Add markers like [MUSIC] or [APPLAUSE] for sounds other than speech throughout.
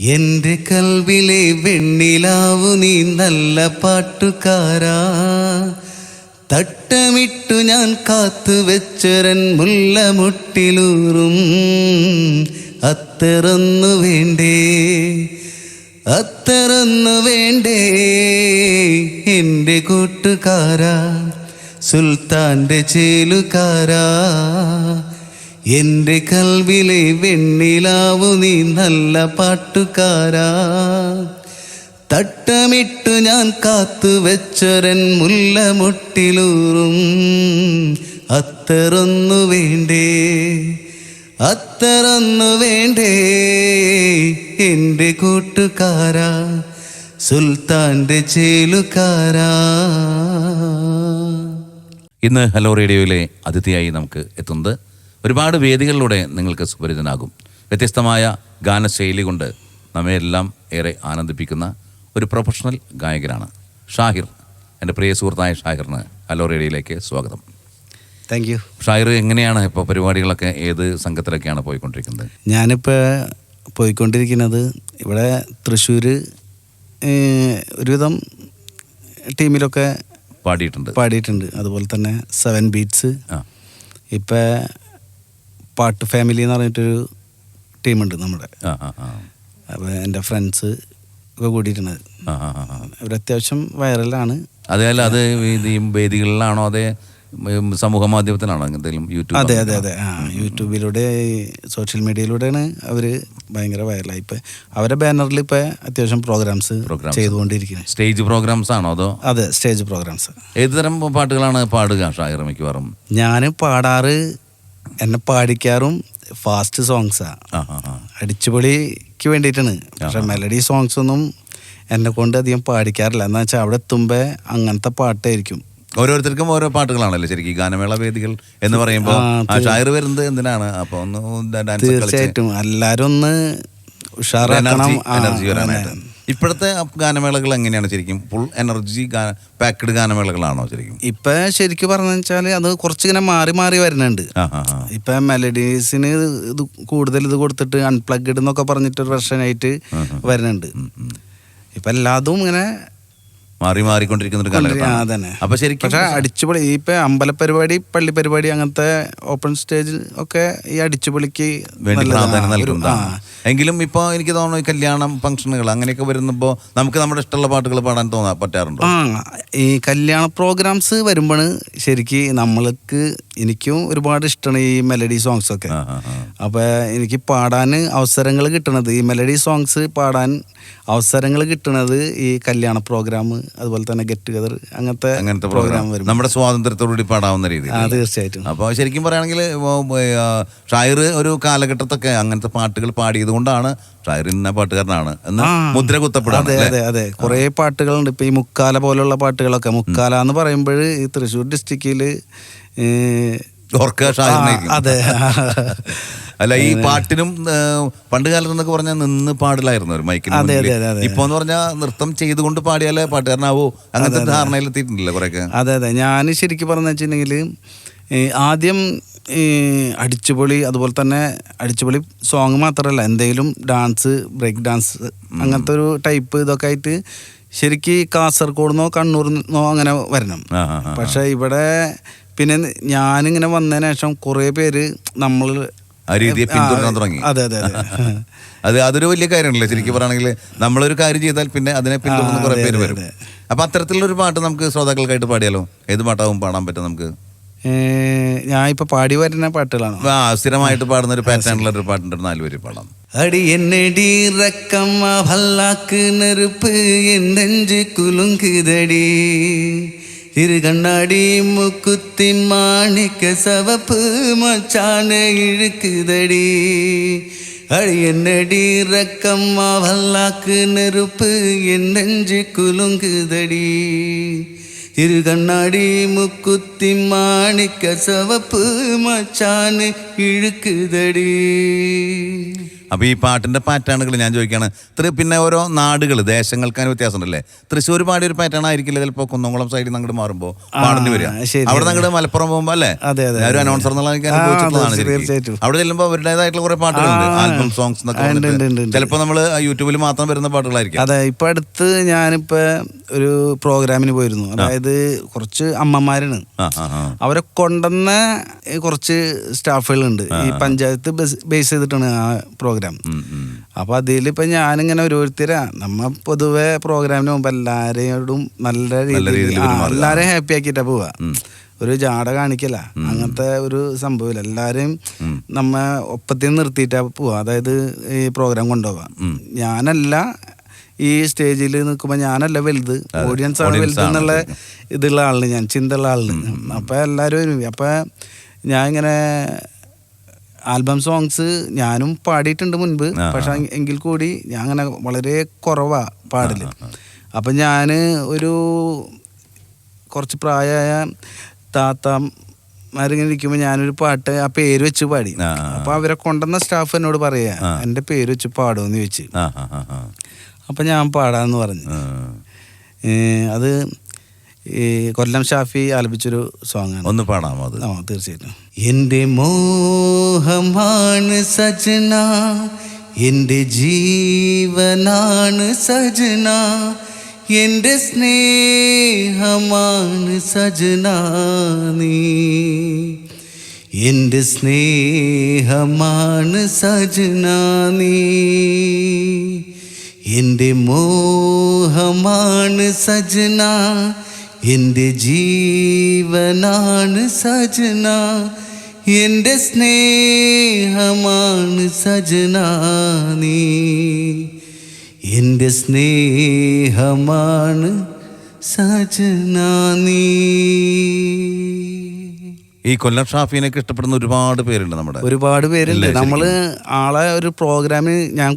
എന്റെ കൽവിലെ വെണ്ണിലാവു നീ നല്ല പാട്ടുകാരാ. തട്ടമിട്ടു ഞാൻ കാത്തു വെച്ചൊരൻ മുല്ലമുട്ടിലൂറും. അത്തറന്നു വേണ്ടേ അത്തറന്നു വേണ്ടേ എന്റെ കൂട്ടുകാരാ സുൽത്താന്റെ ചേലുകാരാ. എന്റെ കൽവിലെ വെണ്ണിലാവു നീ നല്ല പാട്ടുകാരാ. തട്ടമിട്ടു ഞാൻ കാത്തു വെച്ചൊരൻ മുല്ലമുട്ടിലൂറും. അത്തറൊന്നു വേണ്ടേ അത്തറൊന്നു വേണ്ടേ എന്റെ കൂട്ടുകാരാ സുൽത്താന്റെ ചേലുകാരാ. ഇന്ന് ഹലോ റേഡിയോയിലെ അതിഥിയായി നമുക്ക് എത്തുന്നത് ഒരുപാട് വേദികളിലൂടെ നിങ്ങൾക്ക് സുപരിചിതനാകും. വ്യത്യസ്തമായ ഗാനശൈലി കൊണ്ട് നമ്മെ എല്ലാം ഏറെ ആനന്ദിപ്പിക്കുന്ന ഒരു പ്രൊഫഷണൽ ഗായകനാണ് ഷാഹിർ. എന്റെ പ്രിയ സുഹൃത്തായ ഷാഹിറിന് ഹലോ റേഡിയോയിലേക്ക് സ്വാഗതം. താങ്ക് യു ഷാഹിർ എങ്ങനെയാണ് ഇപ്പോൾ പരിപാടികളൊക്കെ ഏത് സംഘത്തിലൊക്കെയാണ് പോയിക്കൊണ്ടിരിക്കുന്നത്? ഞാനിപ്പോൾ പോയിക്കൊണ്ടിരിക്കുന്നത് ഇവിടെ തൃശ്ശൂർ ഒരുവിധം ടീമിലൊക്കെ പാടിയിട്ടുണ്ട്. പാടിയിട്ടുണ്ട്. അതുപോലെ തന്നെ സെവൻ ബീറ്റ്സ് ഇപ്പം പാട്ട് ഫാമിലി എന്ന് പറഞ്ഞിട്ടൊരു ടീമുണ്ട് നമ്മുടെ. അപ്പോൾ എന്റെ ഫ്രണ്ട്സ് ഒക്കെ കൂടിയിട്ടുണ്ട് അവരത്യാവശ്യം അവർ അത്യാവശ്യം വൈറലാണ് അതല്ല അത് ഈ വേദികളിലാണോ അതേ സമൂഹ മാധ്യമത്തിലാണോ എന്തെങ്കിലും യൂട്യൂബ് അതെ അതെ അതെ. ആ യൂട്യൂബിലൂടെ സോഷ്യൽ മീഡിയയിലൂടെയാണ് അവർ ഭയങ്കര വൈറലായി ഇപ്പം അവരുടെ ബാനറിൽ ഇപ്പം അത്യാവശ്യം പ്രോഗ്രാംസ്. ചെയ്തുകൊണ്ടിരിക്കുന്നത് സ്റ്റേജ് പ്രോഗ്രാംസ് ആണോ അതോ? അതെ സ്റ്റേജ് പ്രോഗ്രാംസ് ഏത് തരം പാട്ടുകളാണ് പാടുക ഷാഹിർ മിക്കവാറും? ഞാൻ പാടാറ് എന്നെ പാടിക്കാറും ഫാസ്റ്റ് സോങ്സാണ് അടിച്ചുപൊളിക്ക് വേണ്ടിയിട്ടാണ്. പക്ഷെ മെലഡി സോങ്സ് ഒന്നും എന്നെ കൊണ്ട് അധികം പാടിക്കാറില്ല. എന്ന് വെച്ചാൽ അവിടെ എത്തുമ്പോൾ അങ്ങനത്തെ പാട്ടായിരിക്കും. ഓരോരുത്തർക്കും ഓരോ പാട്ടുകളാണല്ലോ ശരിക്കും ഗാനമേള വേദികൾ എന്ന് പറയുമ്പോൾ ഷായർ വരുന്നത് എന്തിനാണ്? അപ്പൊ ഒന്ന് തീർച്ചയായിട്ടും. എല്ലാരും ഒന്ന് ഉഷാറാക്കണം. എനർജി വരാനായിട്ട്. ഇപ്പോഴത്തെ ഗാനമേളകൾ എങ്ങനെയാണ് ശരിക്കും? ഫുൾ എനർജി പാക്ഡ് ഗാനമേളകളാണോ ശരിക്കും? ഇപ്പൊ ശരിക്കും പറഞ്ഞു വെച്ചാൽ അത് കുറച്ചിങ്ങനെ മാറി മാറി വരുന്നുണ്ട്. ഇപ്പൊ മെലഡീസിന് ഇത് കൂടുതൽ ഇത് കൊടുത്തിട്ട് അൺപ്ലഗ്ഡ് എന്നൊക്കെ പറഞ്ഞിട്ട് ഒരു വെർഷനായിട്ട് വരുന്നുണ്ട്. ഇപ്പൊ എല്ലാതും ഇങ്ങനെ മാറി മാറിക്കൊണ്ടിരിക്കുന്ന ഒരു കാലഘട്ടം അപ്പൊ ശരിക്കും പക്ഷെ അടിച്ചുപൊളി ഇപ്പൊ അമ്പലപരിപാടി പള്ളി പരിപാടി അങ്ങനത്തെ ഓപ്പൺ സ്റ്റേജിൽ ഒക്കെ ഈ അടിച്ചുപൊളിക്ക് വേണ്ടി പ്രാധാന്യം നൽകുന്നതാണ് എങ്കിലും ഇപ്പോൾ എനിക്ക് തോന്നുന്നു കല്യാണം ഫംഗ്ഷനുകൾ അങ്ങനെയൊക്കെ വരുമ്പോൾ നമുക്ക് നമ്മുടെ ഇഷ്ടമുള്ള പാട്ടുകൾ പാടാൻ തോന്നാ പറ്റാറുണ്ടോ? ഈ കല്യാണ പ്രോഗ്രാംസ് വരുമ്പോൾ ശരിക്ക് നമ്മൾക്ക് എനിക്കും ഒരുപാട് ഇഷ്ടമാണ് ഈ മെലഡി സോങ്സ് ഒക്കെ. അപ്പോൾ എനിക്ക് പാടാൻ അവസരങ്ങൾ കിട്ടണത് ഈ മെലഡി സോങ്സ് പാടാൻ അവസരങ്ങൾ കിട്ടണത് ഈ കല്യാണ പ്രോഗ്രാം അതുപോലെ തന്നെ ഗെറ്റ് ടുഗദർ അങ്ങനത്തെ അങ്ങനത്തെ പ്രോഗ്രാം വരും നമ്മുടെ സ്വാതന്ത്ര്യത്തോടുകൂടി പാടാവുന്ന രീതി ആ തീർച്ചയായിട്ടും. അപ്പോൾ ശരിക്കും പറയുകയാണെങ്കിൽ ഷായർ ഒരു കാലഘട്ടത്തൊക്കെ അങ്ങനത്തെ പാട്ടുകൾ പാടിയത് കൊണ്ടാണ് ഷായർ ഇന്ന പാട്ടുകാരനാണ് എന്ന് മുദ്ര കുത്തപ്പെടാണ് അതെ അതെ അതെ. കുറേ പാട്ടുകളുണ്ട്. ഇപ്പൊ ഈ മുക്കാല പോലുള്ള പാട്ടുകളൊക്കെ. മുക്കാല എന്ന് പറയുമ്പോൾ ഈ തൃശ്ശൂർ ഡിസ്ട്രിക്റ്റിൽ അതെ. അല്ല ഈ പാട്ടിനും പണ്ട് കാലത്ത് എന്നൊക്കെ പറഞ്ഞാൽ നിന്ന് പാടില്ലായിരുന്നു ഒരു മൈക്കിന് അതെ, അതെ, അതെ. ഇപ്പൊ എന്ന് പറഞ്ഞാൽ നൃത്തം ചെയ്തുകൊണ്ട് പാടിയാലേ പാട്ടുകാരനാവോ അങ്ങനത്തെ ധാരണയിൽ എത്തിയിട്ടില്ല കുറെയൊക്കെ. അതെ അതെ. ഞാൻ ശരിക്കും പറഞ്ഞു വെച്ചിട്ടുണ്ടെങ്കിൽ ആദ്യം ഈ അടിച്ചുപൊളി അതുപോലെ തന്നെ അടിച്ചുപൊളി സോങ് മാത്രമല്ല എന്തെങ്കിലും ഡാൻസ് ബ്രേക്ക് ഡാൻസ് അങ്ങനത്തെ ഒരു ടൈപ്പ് ഇതൊക്കെ ആയിട്ട് ശരിക്കും കാസർഗോഡ് നിന്നോ കണ്ണൂർ നിന്നോ അങ്ങനെ വരണം. പക്ഷെ ഇവിടെ പിന്നെ ഞാനിങ്ങനെ വന്നതിന് ശേഷം കുറേ പേര് നമ്മൾ ആ രീതിയെ പിന്തുടരാൻ തുടങ്ങി. അതെ അതെ [LAUGHS] അത്. അതൊരു വലിയ കാര്യമാണല്ലേ ശരിക്കും പറയുകയാണെങ്കിൽ നമ്മളൊരു കാര്യം ചെയ്താൽ പിന്നെ അതിനെ പിന്തുടർന്ന് കുറേ പേര് വരും. അപ്പം അത്തരത്തിലുള്ളൊരു പാട്ട് നമുക്ക് ശ്രോതാക്കൾക്കായിട്ട് പാടിയാലോ? ഏത് പാട്ടാവും പാടാൻ പറ്റും നമുക്ക്? ഞാൻ ഇപ്പൊ പാടി വരുന്ന പാട്ടുകളാണ്. സ്ഥിരമായിട്ട് പാടുന്ന ഒരു പാറ്റേണിലുള്ള ഒരു പാട്ടുണ്ട് നാലുപേര് പാടാം. അടി എന്നടി റക്കമ്മ ഭല്ലാക്ക് നെരുപ്പ് എൻ നെഞ്ച് இரு கண்ணாடி முக்குத்தின் மாணிக்க சவப்பு மச்சான இழுக்குதடி. அடி என்னடி ரக்கம்மா பல்லாக்கு நெருப்பு என் நெஞ்சு குலுங்குதடி. இரு கண்ணாடி முக்குத்தி மாணிக்க சவப்பு மச்சான் இழுக்குதடி. അപ്പൊ ഈ പാട്ടിന്റെ പാറ്റേണുകൾ ഞാൻ ചോദിക്കുകയാണ് ഇത്ര പിന്നെ ഓരോ നാടുകൾ ദേശങ്ങൾക്ക് അതിന് വ്യത്യാസമുണ്ടല്ലേ? തൃശ്ശൂർ പാടിയ ഒരു പാറ്റേൺ ആയിരിക്കില്ല? ചിലപ്പോൾ കുന്നംകുളം സൈഡിൽ നിന്ന് അങ്ങോട്ട് മാറുമ്പോൾ പാടേണ്ടി വരിക. അവിടെ അങ്ങോട്ട് മലപ്പുറം പോകുമ്പോൾ അല്ലേ? ഞാൻ ഒരു അനൗൺസർ എന്നുള്ള എനിക്ക് അനുഭവിച്ചിട്ടുള്ളതാണ്. അവിടെ ചെല്ലുമ്പോൾ അവരുടേതായിട്ടുള്ള കുറെ പാട്ടുകളുണ്ട്. ആൽബം സോങ്സ് എന്നൊക്കെ ഉണ്ട്. ചിലപ്പോൾ നമ്മൾ യൂട്യൂബിൽ മാത്രം വരുന്ന പാട്ടുകളായിരിക്കും. അതെ ഇപ്പൊ അടുത്ത് ഞാനിപ്പോ ഒരു പ്രോഗ്രാമിന് പോയിരുന്നു. അതായത് കുറച്ച് അമ്മമാരാണ്. അവരെ കൊണ്ടുവന്ന കുറച്ച് സ്റ്റാഫുകളുണ്ട്. ഈ പഞ്ചായത്ത് ബേസ് ചെയ്തിട്ടാണ് ആ പ്രോഗ്രാം ഉം. അപ്പൊ അതിലിപ്പോ ഞാനിങ്ങനെ ഓരോരുത്തരാ നമ്മ പൊതുവെ പ്രോഗ്രാമിന് മുമ്പ് എല്ലാരോടും നല്ല രീതിയിൽ എല്ലാരെയും ഹാപ്പി ആക്കിയിട്ടാ പോവാ ഒരു ജാട കാണിക്കല. അങ്ങനത്തെ ഒരു സംഭവമില്ല. എല്ലാരെയും നമ്മ ഒപ്പത്തിൽ നിർത്തിയിട്ടാ പോവാ അതായത് ഈ പ്രോഗ്രാം കൊണ്ടുപോവാ ഞാനല്ല ഈ സ്റ്റേജിൽ നിൽക്കുമ്പോൾ ഞാനല്ല വലുത്. ഓഡിയൻസ് ആണ് വലുത് എന്നുള്ള ഇതുള്ള ആളിന് ഞാൻ ചിന്തയുള്ള ആളിന് അപ്പൊ എല്ലാവരും വരും അപ്പൊ ഞാൻ ഇങ്ങനെ ആൽബം സോങ്സ് ഞാനും പാടിയിട്ടുണ്ട് മുൻപ്. പക്ഷെ എങ്കിൽ കൂടി ഞാൻ അങ്ങനെ വളരെ കുറവാ പാടൽ. അപ്പം ഞാൻ ഒരു കുറച്ച് പ്രായമായ താത്തമാരിങ്ങനെ ഇരിക്കുമ്പോൾ ഞാനൊരു പാട്ട് ആ പേര് വെച്ച് പാടി. അപ്പോൾ അവരെ കൊണ്ടുവന്ന സ്റ്റാഫ് എന്നോട് പറയാ എന്റെ പേര് വെച്ച് പാടുമെന്ന് ചോദിച്ചു. അപ്പം ഞാൻ പാടാന്ന് പറഞ്ഞു. അത് ഈ കൊല്ലം ഷാഫി ആലപിച്ചൊരു സോങ് ആണ്. ഒന്ന് പാടാമോ അത്. ആ തീർച്ചയായിട്ടും. എന്റെ മോഹമാണ് സജന എന്റെ ജീവനാണ് സജന എന്റെ സ്നേഹമാണ് സജന നീ. എന്റെ സ്നേഹമാണ് സജന നീ. എന്റെ മോഹമാണ് സജന എന്റെ ജീവനാണ് സജന എന്റെ സ്നേഹമാണ് സജന നീ. എന്റെ സ്നേഹമാണ് സജന നീ. ഈ കൊല്ലം ഷാഫിനൊക്കെ ഇഷ്ടപ്പെടുന്ന ഒരുപാട് പേരുണ്ട് നമ്മുടെ. ഒരുപാട് പേരുണ്ട്. നമ്മൾ ആളെ ഒരു പ്രോഗ്രാം ഞാൻ.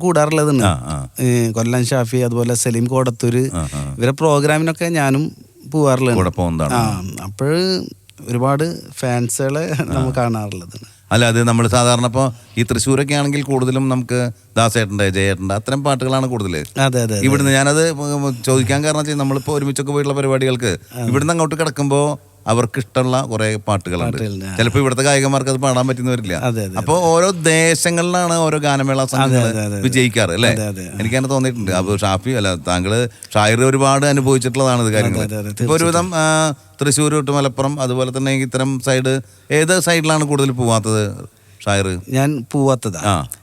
ഏ, കൊല്ലം ഷാഫി അതുപോലെ സലീം കോടത്തൂര്. ഇവരെ പ്രോഗ്രാമിനൊക്കെ ഞാനും പോവാറുള്ളത് കൂടെ പോകുന്നതാണ്. ആ അപ്പോൾ ഒരുപാട് ഫാൻസുകളെ നമ്മൾ കാണാറുള്ളത്. അല്ല അത് നമ്മൾ സാധാരണ ഇപ്പോൾ ഈ തൃശ്ശൂരൊക്കെ ആണെങ്കിൽ കൂടുതലും നമുക്ക് ദാസേട്ടന്റെ ജയേട്ടന്റെ അത്തരം പാട്ടുകളാണ് കൂടുതൽ അതെ അതെ ഇവിടുന്ന് ഞാനത് ചോദിക്കാൻ കാരണം വെച്ചാൽ നമ്മളിപ്പോൾ ഒരുമിച്ചൊക്കെ പോയിട്ടുള്ള പരിപാടികൾക്ക് ഇവിടുന്ന് അങ്ങോട്ട് കിടക്കുമ്പോൾ അവർക്ക് ഇഷ്ടമുള്ള കുറെ പാട്ടുകളുണ്ട്. ചിലപ്പോൾ ഇവിടുത്തെ ഗായകന്മാർക്ക് അത് പാടാൻ പറ്റുന്ന വരില്ല അതെ, അതെ, അപ്പോൾ ഓരോ ദേശങ്ങളിലാണ് ഓരോ ഗാനമേള സംഘങ്ങൾ. വിജയിക്കാറ് അല്ലേ. എനിക്കങ്ങനെ തോന്നിയിട്ടുണ്ട്. അപ്പോൾ ഷാഫി അല്ല താങ്കൾ ഷായർ ഒരുപാട് അനുഭവിച്ചിട്ടുള്ളതാണ് ഇത് കാര്യങ്ങൾ ഇപ്പോൾ ഒരുവിധം തൃശ്ശൂർ തൊട്ട് മലപ്പുറം അതുപോലെ തന്നെ ഇത്തരം സൈഡ് ഏത് സൈഡിലാണ് കൂടുതൽ പോവാത്തത്? ഷായർ? ഞാൻ പോവാത്തതാ.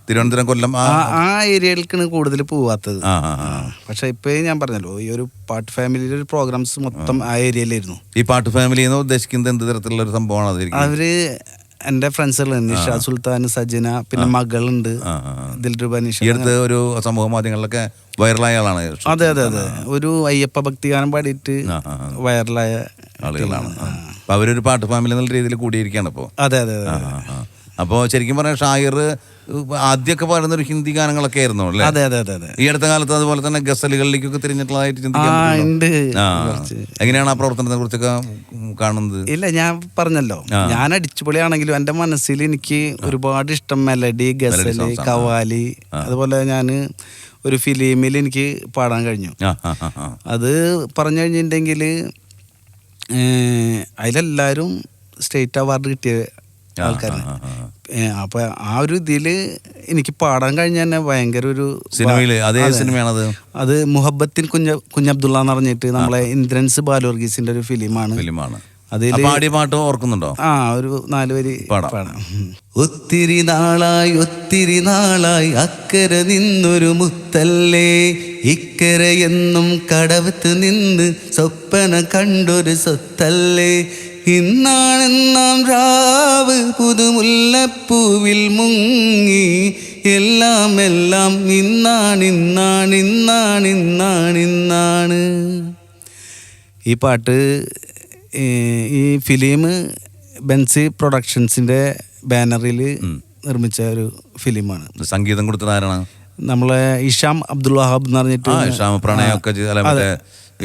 തിരുവനന്തപുരം കൊല്ലം ആ ഏരിയയിലേക്കാണ് കൂടുതൽ പോവാത്തത്. പക്ഷെ ഇപ്പൊ ഞാൻ പറഞ്ഞല്ലോ ഈ ഒരു പാട്ട് ഫാമിലിയിലെ ഒരു പ്രോഗ്രാംസ് മൊത്തം ആ. ഏരിയയിലായിരുന്നു. ഈ പാട്ട് ഫാമിലി എന്ന് ഉദ്ദേശിക്കുന്നത് എന്ത് തരത്തിലുള്ള ഒരു സംഭവമാണ് അവർ എന്റെ ഫ്രണ്ട്സുകൾ നിഷ സുൽത്താൻ സജന പിന്നെ മകളുണ്ട്. ദിൽറുബ നിഷ അടുത്ത് ഒരു സമൂഹ മാധ്യമങ്ങളിലൊക്കെ വൈറലായ ആളാണ് അതെ അതെ അതെ. ഒരു അയ്യപ്പ ഭക്തിഗാനം പാടിയിട്ട്. വൈറലായ ആളുകളാണ്. അവരൊരു പാട്ട് ഫാമിലി എന്നുള്ള രീതിയിൽ കൂടിയിരിക്കുകയാണ് ഇപ്പോ. അതെ അതെ അതെ അപ്പോൾ ശരിക്കും പറഞ്ഞാൽ ഷായർ ആദ്യമൊക്കെ പാടുന്ന ഒരു ഹിന്ദി ഗാനങ്ങളൊക്കെ ആയിരുന്നു അല്ലേ? അതെ അതെ അതെ അതെ. ഈ അടുത്ത കാലത്ത് അതുപോലെ തന്നെ ഗസലുകളിലേക്കൊക്കെ തിരിഞ്ഞിട്ടുള്ളതായിട്ട് ചിന്തിക്കാൻ. എങ്ങനെയാണ് ആ പ്രവർത്തനത്തെ കുറിച്ചൊക്കെ കാണുന്നത്? ഇല്ല ഞാൻ പറഞ്ഞല്ലോ. ഞാൻ അടിച്ചുപൊളിയാണെങ്കിലും എന്റെ മനസ്സിൽ എനിക്ക് ഒരുപാട് ഇഷ്ടം മെലഡി ഗസൽ കവാലി. അതുപോലെ ഞാൻ ഒരു ഫിലിമിൽ എനിക്ക് പാടാൻ കഴിഞ്ഞു. അത് പറഞ്ഞു കഴിഞ്ഞിട്ടുണ്ടെങ്കിൽ അതിലെല്ലാവരും സ്റ്റേറ്റ് അവാർഡ് കിട്ടിയ ആൾക്കാരാണ് ആ, ആ, ആ. ഏഹ് അപ്പൊ ആ ഒരു ഇതിൽ എനിക്ക് പാടാൻ കഴിഞ്ഞ തന്നെ ഭയങ്കര ഒരു സിനിമയിൽ അതേ. സിനിമയാണത്? അത് മുഹബത്തിൻ കുഞ്ഞ കുഞ്ഞബ്ദുള്ള എന്ന് പറഞ്ഞിട്ട് നമ്മളെ ഇന്ദ്രൻസ് ബാലോർഗീസിന്റെ ഒരു ഫിലിമാണ്. ഫിലിമാണ്. പാടിയ പാട്ട് ഓർക്കുന്നുണ്ടോ? ആ ഒരു നാല് വരി പാടാം. പാടാം. ഒത്തിരി നാളായി ഒത്തിരി നാളായി അക്കരെ നിന്നൊരു മുത്തല്ലേ. ഇക്കരെ എന്നും കടവത്ത് നിന്ന് സ്വപ്ന കണ്ടൊരു സ്വത്തല്ലേ. ഇന്നാണെന്നാം രാവ് പുതുമുല്ലപ്പൂവിൽ മുങ്ങി. എല്ലാം എല്ലാം ഇന്നാണ് ഇന്നാണ് ഇന്നാണ് ഇന്നാണ് ഇന്നാണ്. ഈ പാട്ട് ഈ ഫിലിം ബെൻസി പ്രൊഡക്ഷൻസിന്റെ ബാനറിൽ നിർമ്മിച്ച ഒരു ഫിലിമാണ്. സംഗീതം കൊടുത്തത് ആരാണ്? നമ്മളെ ഇഷാം അബ്ദുൽ വഹാബ് എന്ന് പറഞ്ഞിട്ട് പ്രണയമൊക്കെ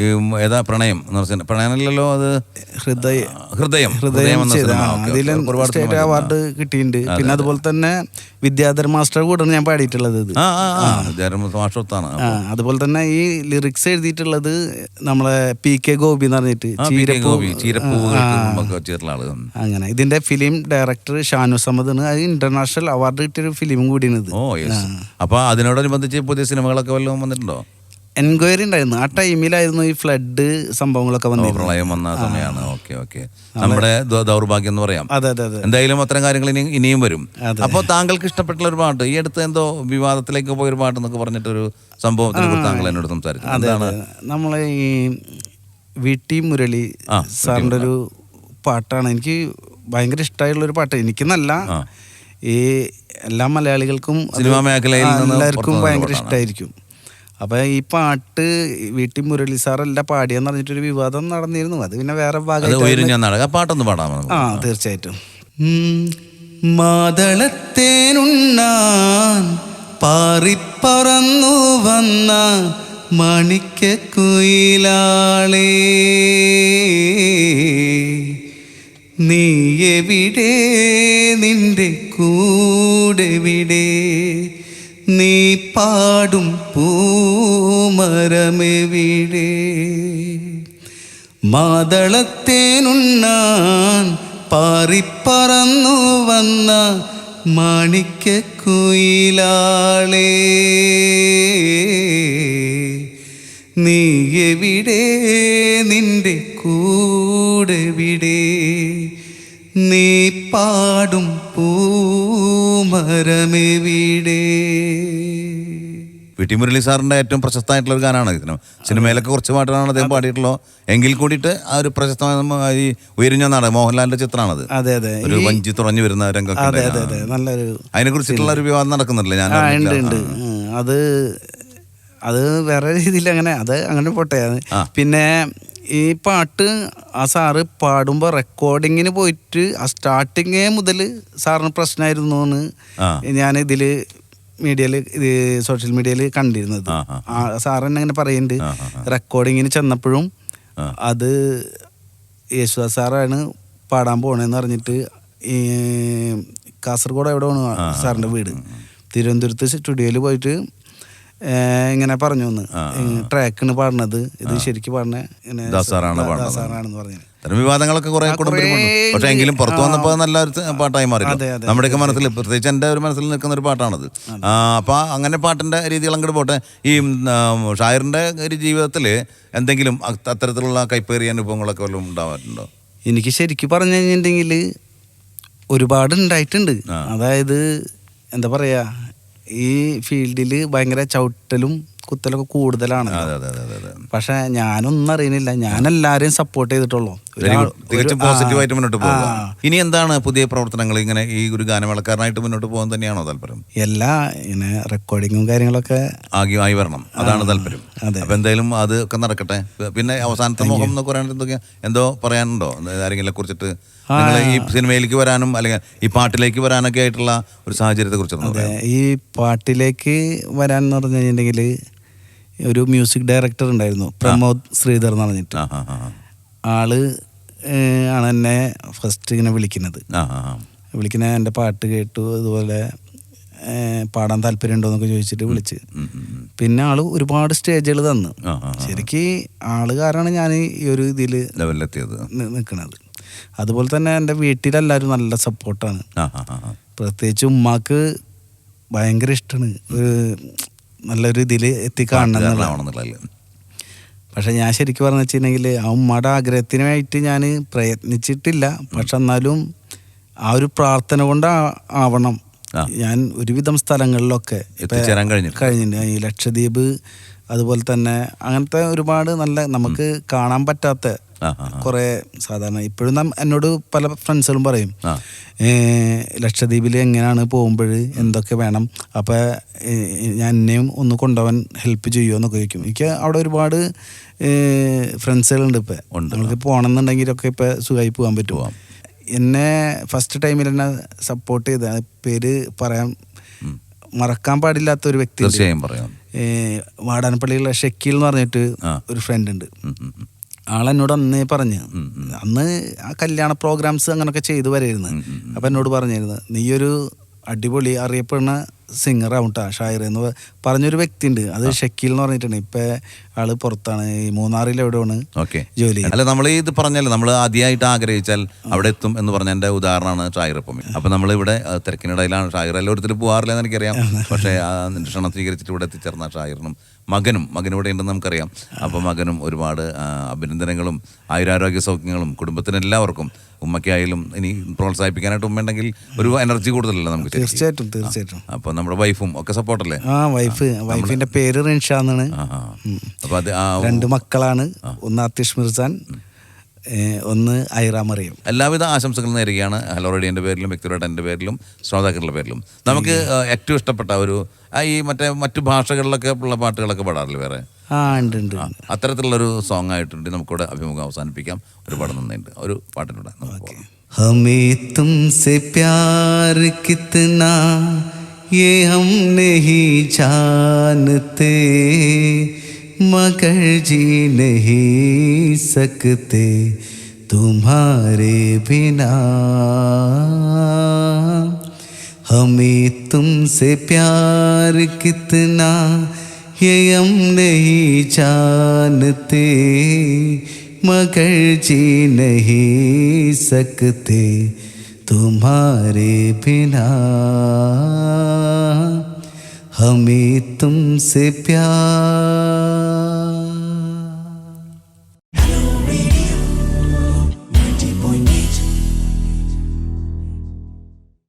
ഈ ഏതാ പ്രണയം എന്ന് പറഞ്ഞ പ്രണയമല്ലല്ലോ അത്? ഹൃദയ ഹൃദയം. ഹൃദയം അതിലും. ഒരുപാട് സ്റ്റേറ്റ് അവാർഡ് കിട്ടിയിട്ടുണ്ട്. പിന്നെ അതുപോലെ തന്നെ വിദ്യാധര മാസ്റ്റർ കൂടെ ഞാൻ പാടിയിട്ടുള്ളത് ഇത്. അതുപോലെ തന്നെ ഈ ലിറിക്സ് എഴുതിയിട്ടുള്ളത് നമ്മളെ പി കെ ഗോപി എന്ന് പറഞ്ഞിട്ട്. അങ്ങനെ. ഇതിന്റെ ഫിലിം ഡയറക്ടർ ഷാനു സമദാണ് അത് ഇന്റർനാഷണൽ അവാർഡ് കിട്ടിയൊരു ഫിലിം കൂടിയാണ് ഇത്. അപ്പൊ അതിനോടനുബന്ധിച്ച് പുതിയ സിനിമകളൊക്കെ വല്ലതും വന്നിട്ടുണ്ടോ? എൻക്വയറി ഉണ്ടായിരുന്നു. ആ ടൈമിലായിരുന്നു ഈ ഫ്ലഡ് സംഭവങ്ങളൊക്കെ വന്നത് പ്രളയം വന്ന സമയമാണ്. Okay okay. നമ്മുടെ ദൗർഭാഗ്യം എന്ന് പറയാം. അതെ അതെ അതെ. എന്തായാലും അത്തരം കാര്യങ്ങൾ ഇനി ഇനിയും വരും. അപ്പോൾ താങ്കൾക്ക് ഇഷ്ടപ്പെട്ട ഒരു പാട്ട് ഈ അടുത്ത് എന്തോ വിവാദത്തിലേക്ക് പോയ ഒരു പാട്ട് എന്നൊക്കെ പറഞ്ഞിട്ടൊരു സംഭവത്തിനെ കുറിച്ച് താങ്കൾ എന്നോട് സംസാരിച്ചു. അതാണ് നമ്മളെ ഈ വിട്ടി ടി മുരളി സാറിന്റെ ഒരു പാട്ടാണ്. എനിക്ക് ഭയങ്കര ഇഷ്ടമായുള്ള ഒരു പാട്ട്. എനിക്കെന്നല്ല. ഈ എല്ലാ മലയാളികൾക്കും എല്ലാവർക്കും ഭയങ്കര ഇഷ്ടമായിരിക്കും അപ്പൊ ഈ പാട്ട് വീട്ടിൽ മുരളി സാറല്ല പാടിയെന്ന് പറഞ്ഞിട്ടൊരു വിവാദം നടന്നിരുന്നു. അത് പിന്നെ വേറെ ഭാഗം പാട്ടൊന്ന് പാടാമോ ആ തീർച്ചയായിട്ടും. മാതളത്തേനുണ്ണാൻ പാറിപ്പറന്നു വന്ന മണിക്ക കുയിലാളേ നീ എവിടെ നിന്റെ കൂടെവിടെ? നീ പാടും പൂമരമെവിടെ മാതളത്തേനുണ്ണാൻ പാറിപ്പറന്നു വന്ന മാണിക്യക്കുയിലാളേ. നീ എവിടെ? നിന്റെ കൂടെവിടെ നീ പാടും പൂമരമെവിടെ ടി മുരളി സാറിന്റെ ഏറ്റവും പ്രശസ്തമായിട്ടുള്ള ഒരു ഗാനമാണ് ഇതിന് സിനിമയിലൊക്കെ കുറച്ച് പാട്ടുകളാണ് അദ്ദേഹം പാടിയിട്ടുള്ളൂ എങ്കിൽ കൂടിയിട്ട് ആ ഒരു പ്രശസ്തമായ ഈ ഉയരുന്ന നാടകം മോഹൻലാലിന്റെ ചിത്രമാണത്. അതെ അതെ. ഒരു വഞ്ചി തുറഞ്ഞു വരുന്ന രംഗമൊക്കെ അതെ അതെ അതെ. നല്ലൊരു അതിനെ കുറിച്ചിട്ടുള്ള ഒരു വിവാദം നടക്കുന്നില്ല ഞാൻ അത് അത് വേറെ രീതിയിൽ അങ്ങനെ അത് അങ്ങനെ പോട്ടെ. പിന്നെ ഈ പാട്ട് ആ സാറ് പാടുമ്പോൾ റെക്കോർഡിങ്ങിന് പോയിട്ട് ആ സ്റ്റാർട്ടിങ്ങേ മുതൽ സാറിന് പ്രശ്നമായിരുന്നു എന്ന് ഞാൻ ഇതിൽ മീഡിയയിൽ ഇത് സോഷ്യൽ മീഡിയയിൽ കണ്ടിരുന്നത്. സാർ തന്നെ അങ്ങനെ പറയുന്നുണ്ട്. റെക്കോർഡിങ്ങിന് ചെന്നപ്പോഴും. അത് യേശുദാസ് സാറാണ് പാടാൻ പോണേന്ന് പറഞ്ഞിട്ട് ഈ കാസർഗോഡ് എവിടെയാണ് സാറിന്റെ വീട്. തിരുവനന്തപുരത്ത് സ്റ്റുഡിയോയിൽ പോയിട്ട് ഇങ്ങനെ പറഞ്ഞു ഒന്ന് ട്രാക്കിന് പാടുന്നത്. ഇത് ശരിക്കും പാടണ ഇങ്ങനെ ദാസ് സാറാണ് ദാ- പാടുന്നത്. ദാസ് സാറാണ് എന്ന് പറഞ്ഞു ഇത്തരം വിവാദങ്ങളൊക്കെ കുറെ പക്ഷെ എങ്കിലും പുറത്തു വന്നപ്പോൾ പാട്ടായി മാറി നമ്മുടെയൊക്കെ മനസ്സിൽ പ്രത്യേകിച്ച് എന്റെ ഒരു മനസ്സിൽ നിൽക്കുന്ന ഒരു പാട്ടാണത്. അപ്പൊ അങ്ങനെ പാട്ടിന്റെ രീതികൾ അങ്ങോട്ട് പോട്ടെ. ഈ ഷായറിന്റെ ഒരു ജീവിതത്തിൽ എന്തെങ്കിലും അത്തരത്തിലുള്ള കൈപ്പേറിയ അനുഭവങ്ങളൊക്കെ വല്ലതും ഉണ്ടാവാറുണ്ടോ? എനിക്ക് ശരിക്കും പറഞ്ഞു കഴിഞ്ഞിട്ടുണ്ടെങ്കിൽ ഒരുപാട് ഉണ്ടായിട്ടുണ്ട്. അതായത് എന്താ പറയാ ഈ ഫീൽഡിൽ ഭയങ്കര ചവിട്ടലും കുത്തലൊക്കെ കൂടുതലാണ് പക്ഷെ ഞാനൊന്നും അറിയുന്നില്ല. ഞാൻ സപ്പോർട്ട് ചെയ്തിട്ടുള്ളൂ. വെരി ഒരാൾ- ഗുഡ് തികച്ചും പോസിറ്റീവായിട്ട് മുന്നോട്ട് പോകുക ഇനി എന്താണ് പുതിയ പ്രവർത്തനങ്ങൾ? ഇങ്ങനെ ഈ ഒരു ഗാനമേളക്കാരനായിട്ട് മുന്നോട്ട് പോകാൻ തന്നെയാണോ താല്പര്യം? എല്ലാ ഇങ്ങനെ റെക്കോർഡിങ്ങും കാര്യങ്ങളൊക്കെ ആകെ ആയി വരണം. അതാണ് താല്പര്യം. അപ്പൊ എന്തായാലും അത് ഒക്കെ നടക്കട്ടെ. പിന്നെ അവസാനത്തെ മുഖം എന്നൊക്കെ പറയാൻ എന്തൊക്കെയാ? എന്തോ പറയാനുണ്ടോ? ആരെങ്കിലും കുറിച്ചിട്ട്? നിങ്ങൾ ഈ സിനിമയിലേക്ക് വരാനും അല്ലെങ്കിൽ ഈ പാട്ടിലേക്ക് വരാനൊക്കെ ആയിട്ടുള്ള ഒരു സാഹചര്യത്തെ കുറിച്ച് ഈ പാട്ടിലേക്ക് വരാൻ എന്ന് പറഞ്ഞു കഴിഞ്ഞിട്ടുണ്ടെങ്കിൽ ഒരു മ്യൂസിക് ഡയറക്ടർ ഉണ്ടായിരുന്നു. പ്രമോദ് ശ്രീധർ എന്ന് പറഞ്ഞിട്ട്. ആൾ ആണ് എന്നെ ഫസ്റ്റ് ഇങ്ങനെ വിളിക്കുന്നത്. വിളിക്കുന്ന എന്റെ പാട്ട് കേട്ടു അതുപോലെ പാടാൻ താല്പര്യമുണ്ടോ എന്നൊക്കെ ചോദിച്ചിട്ട് വിളിച്ച്. പിന്നെ ആൾ ഒരുപാട് സ്റ്റേജുകൾ തന്നു. ശരിക്ക് ആൾ കാരണമാണ് ഞാൻ ഈ ഒരു ഇതിൽ ലെവലിലെത്തിയത്. നിൽക്കുന്നത് അതുപോലെ തന്നെ എന്റെ വീട്ടിലെല്ലാവരും നല്ല സപ്പോർട്ടാണ്. പ്രത്യേകിച്ച് ഉമ്മാക്ക് ഭയങ്കര ഇഷ്ടമാണ് ഒരു നല്ലൊരു ഇതിൽ എത്തിക്കാണണം എന്നുള്ള കാരണമാണെന്നുള്ളതല്ലേ പക്ഷെ ഞാൻ ശരിക്കും പറഞ്ഞു വെച്ചിട്ടുണ്ടെങ്കിൽ ആ ഉമ്മയുടെ ആഗ്രഹത്തിനായിട്ട് ഞാൻ പ്രയത്നിച്ചിട്ടില്ല പക്ഷെ എന്നാലും ആ ഒരു പ്രാർത്ഥന കൊണ്ട് ആവണം ഞാൻ ഒരുവിധം സ്ഥലങ്ങളിലൊക്കെ കഴിഞ്ഞിട്ടുണ്ട്. ഈ ലക്ഷദ്വീപ് അതുപോലെ തന്നെ അങ്ങനത്തെ ഒരുപാട് നല്ല നമുക്ക് കാണാൻ പറ്റാത്ത. കുറേ സാധാരണ ഇപ്പോഴും നാം എന്നോട് പല ഫ്രണ്ട്സുകളും പറയും. ലക്ഷദ്വീപിൽ എങ്ങനെയാണ് പോകുമ്പോൾ എന്തൊക്കെ വേണം? അപ്പോൾ ഞാൻ എന്നെയും ഒന്ന് കൊണ്ടുപോകാൻ ഹെൽപ്പ് ചെയ്യുമോ എന്നൊക്കെ ചോദിക്കും. എനിക്ക് അവിടെ ഒരുപാട് ഫ്രണ്ട്സുകളുണ്ട് ഇപ്പം. നിങ്ങൾക്ക് നമുക്ക് പോകണമെന്നുണ്ടെങ്കിലൊക്കെ ഇപ്പം സുഖമായി പോകാൻ പറ്റുമോ. എന്നെ ഫസ്റ്റ് ടൈമിൽ എന്നെ സപ്പോർട്ട് ചെയ്ത പേര് പറയാൻ മറക്കാൻ പാടില്ലാത്ത ഒരു വ്യക്തി തീർച്ചയായും പറയാം. വാടാനപ്പള്ളിയിലുള്ള ഷക്കീൽ എന്ന് പറഞ്ഞിട്ട് ഒരു ഫ്രണ്ട് ഉണ്ട്. ആളെന്നോട് അന്നേ പറഞ്ഞു അന്ന് ആ കല്യാണ പ്രോഗ്രാംസ് അങ്ങനൊക്കെ ചെയ്തു വരായിരുന്നു അപ്പം എന്നോട് പറഞ്ഞിരുന്നു നീയൊരു അടിപൊളി അറിയപ്പെടുന്ന സിംഗർ ആവട്ടാ ഷായർ എന്ന് പറഞ്ഞൊരു വ്യക്തി ഉണ്ട് അത് ഷക്കീൽ എന്ന് പറഞ്ഞിട്ടുണ്ട്. ഇപ്പൊ ആൾ പുറത്താണ്. ഈ മൂന്നാറിൽ എവിടെയാണ് ഓക്കെ. ജോലി അല്ല നമ്മൾ ഇത് പറഞ്ഞല്ലോ നമ്മൾ ആദ്യമായിട്ട് ആഗ്രഹിച്ചാൽ അവിടെ എത്തും എന്ന് പറഞ്ഞതിന്റെ ഉദാഹരണമാണ് ഷായർ ഇപ്പം. അപ്പൊ നമ്മൾ ഇവിടെ തിരക്കിനിടയിലാണ് ഷായർ എല്ലാവരും പോകാറില്ലെന്ന് എനിക്കറിയാം. പക്ഷേ ആ ക്ഷണം സ്വീകരിച്ചിട്ട് ഇവിടെ എത്തിച്ചേർന്ന ഷായറിനും മകനും മകനും ഇവിടെ ഉണ്ടെന്ന് നമുക്കറിയാം. അപ്പൊ മകനും ഒരുപാട് അഭിനന്ദനങ്ങളും ആയുരാരോഗ്യ സൗഖ്യങ്ങളും കുടുംബത്തിന് എല്ലാവർക്കും ഉമ്മയ്ക്കായാലും ഇനി പ്രോത്സാഹിപ്പിക്കാനായിട്ട് ഉമ്മയുണ്ടെങ്കിൽ ഒരു എനർജി കൂടുതലല്ലേ നമുക്ക്. തീർച്ചയായിട്ടും തീർച്ചയായിട്ടും. അപ്പൊ നമ്മുടെ വൈഫും ഒക്കെ സപ്പോർട്ടല്ലേ ആ വൈഫ് വൈഫിന്റെ പേര് റിൻഷ എന്നാണ് ആ ആ. അപ്പൊ അത് ആ രണ്ട് മക്കളാണ്. ഒന്ന് ആതിഷ് മിർസാൻ ഒന്ന് ഐറ മറിയം എല്ലാവിധ ആശംസകളും നേരുകയാണ് ഹലോ റേഡിയോൻ്റെ പേരിലും വ്യക്തിപരമായിട്ട് എൻ്റെ പേരിലും ശ്രോതാക്കളുടെ പേരിലും നമുക്ക് ആ, ഏറ്റവും ഇഷ്ടപ്പെട്ട ഒരു ആ, ഈ മറ്റേ മറ്റു ഭാഷകളിലൊക്കെ ഉള്ള പാട്ടുകളൊക്കെ പാടാറില്ല വേറെ ആ ഉണ്ട് ഉണ്ട് ആ, അത്തരത്തിലുള്ളൊരു സോങ് ആയിട്ടുണ്ട് നമുക്കിവിടെ അഭിമുഖം അവസാനിപ്പിക്കാം ഒരുപാട് നന്ദിയുണ്ട് ഒരു പാട്ടിലൂടെ നമുക്ക് പോകാം. हमें तुमसे प्यार कितना ये हम नहीं जानते मगर जी नहीं सकते तुम्हारे बिना। हमें तुमसे प्यार कितना, ये हम नहीं जानते। मगर जी नहीं सकते तुम्हारे बिना। हमें तुमसे प्यार।